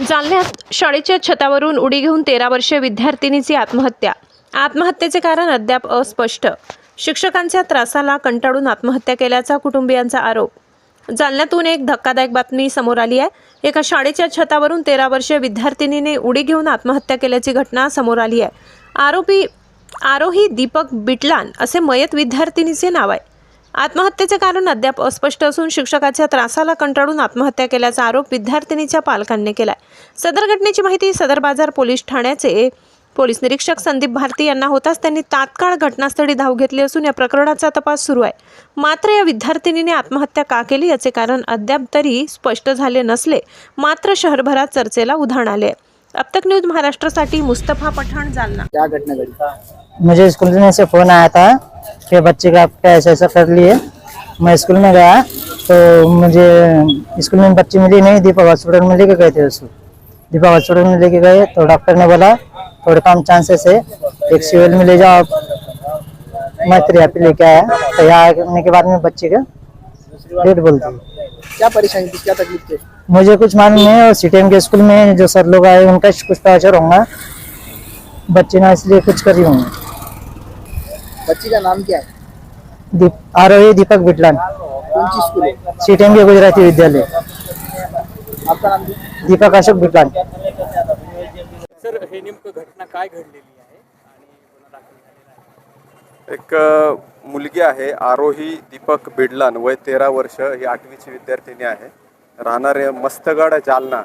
जालन्यात शाळेच्या छतावरून उडी घेऊन तेरा वर्षीय विद्यार्थिनीची आत्महत्या. आत्महत्येचे कारण अद्याप अस्पष्ट. शिक्षकांच्या त्रासाला कंटाळून आत्महत्या केल्याचा कुटुंबियांचा आरोप. जालन्यातून एक धक्कादायक बातमी समोर आली आहे. एका शाळेच्या छतावरून तेरा वर्षीय विद्यार्थिनीने उडी घेऊन आत्महत्या केल्याची घटना समोर आली आहे. आरोपी आरोही दीपक बिटलान असे मयत विद्यार्थिनीचे नाव आहे. आत्महत्येचे कारण अद्याप अस्पष्ट असून शिक्षकाच्या त्रासाला कंटाळून आत्महत्या केल्याचा आरोप विद्यार्थिनीच्या पालकांनी केलाय. सदर घटनेची माहिती सदर बाजार पोलीस ठाण्याचे पोलीस निरीक्षक संदीप भारती यांना होताच त्यांनी तात्काळ घटनास्थळी धाव घेतली असून या प्रकरणाचा तपास सुरू आहे. मात्र या विद्यार्थिनीने आत्महत्या का केली याचे कारण अद्याप तरी स्पष्ट झाले नसले. मात्र शहरभरात चर्चेला उधाण आले अब तक न्यूज महाराष्ट्रासाठी मुस्तफा पठाण जालना. क्या घटना घटी मुझे स्कूल में से फोन आया था। कि बच्चे का आपका ऐसा ऐसा कर लिए। मैं स्कूल में गया तो मुझे स्कूल में बच्ची मिली नहीं दीपक हॉस्पिटल में लेके गए थे उसको दीपक हॉस्पिटल में लेके गए तो डॉक्टर ने बोला थोड़े कम चांसेस है एक सिविल में ले जाओ आप। मैं फिर यहाँ पे लेके आया तो यहाँ आने के बाद में बच्चे का डेट बोलती है क्या परेशानी थी क्या तकलीफ़ थी? मुझे कुछ मालूम नहीं और सीटीएम के स्कूल में जो सर लोग आए उनका कुछ टॉर्चर होगा। बच्चे ना इसलिए कुछ करी होंगे। बच्ची का नाम क्या है? दीप आरोही दीपक बिटलान कौन सी स्कूल है सीटीएम के गुजराती विद्यालय. आपका नाम दीपक अशोक बिटलान सर हे नेमकं घटना काय घडलेली आहे? आणि गुन्हा दाखल झालेला आहे. एक मुलगी आहे आरोही दीपक बिडलान वय तेरा वर्ष. ही आठवीची विद्यार्थिनी आहे. राहणार मस्तगड जालना.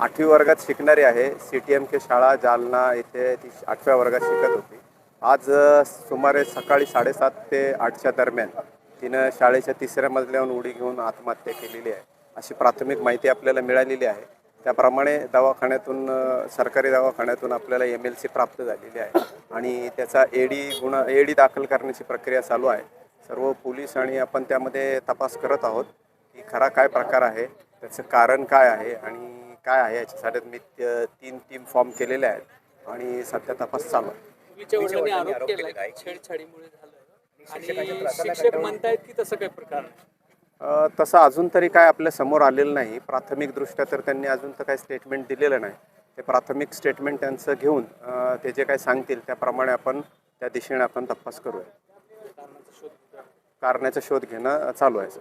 आठवी वर्गात शिकणारी आहे. सी टी एम के शाळा जालना इथे ती आठव्या वर्गात शिकत होती. आज सुमारे सकाळी साडेसात ते आठच्या दरम्यान तिनं शाळेच्या तिसऱ्या मजल्यावरून उडी घेऊन आत्महत्या केलेली आहे. अशी प्राथमिक माहिती आपल्याला मिळालेली आहे. त्याप्रमाणे दवाखान्यातून सरकारी दवाखान्यातून आपल्याला एम एल सी प्राप्त झालेली आहे आणि त्याचा एडी गुन्हा एडी दाखल करण्याची प्रक्रिया चालू आहे. सर्व पोलीस आणि आपण त्यामध्ये तपास करत आहोत की खरा काय प्रकार आहे त्याचं कारण काय आहे आणि काय आहे याच्यासाठी मी तीन टीम फॉर्म केलेले आहेत आणि सध्या तपास चालू आहे. वडिलांनी आरोप केलाय छेडछाडीमुळे झालं आणि शिक्षक म्हणतायत की तसं काही प्रकार नाही. तसं अजून तरी काय आपल्यासमोर आलेलं नाही. प्राथमिकदृष्ट्या तर त्यांनी अजून तर काही स्टेटमेंट दिलेलं नाही. ते प्राथमिक स्टेटमेंट त्यांचं घेऊन ते जे काही सांगतील त्याप्रमाणे आपण त्या दिशेने आपण तपास करूया. कारणाचा शोध घेणं चालू आहे सर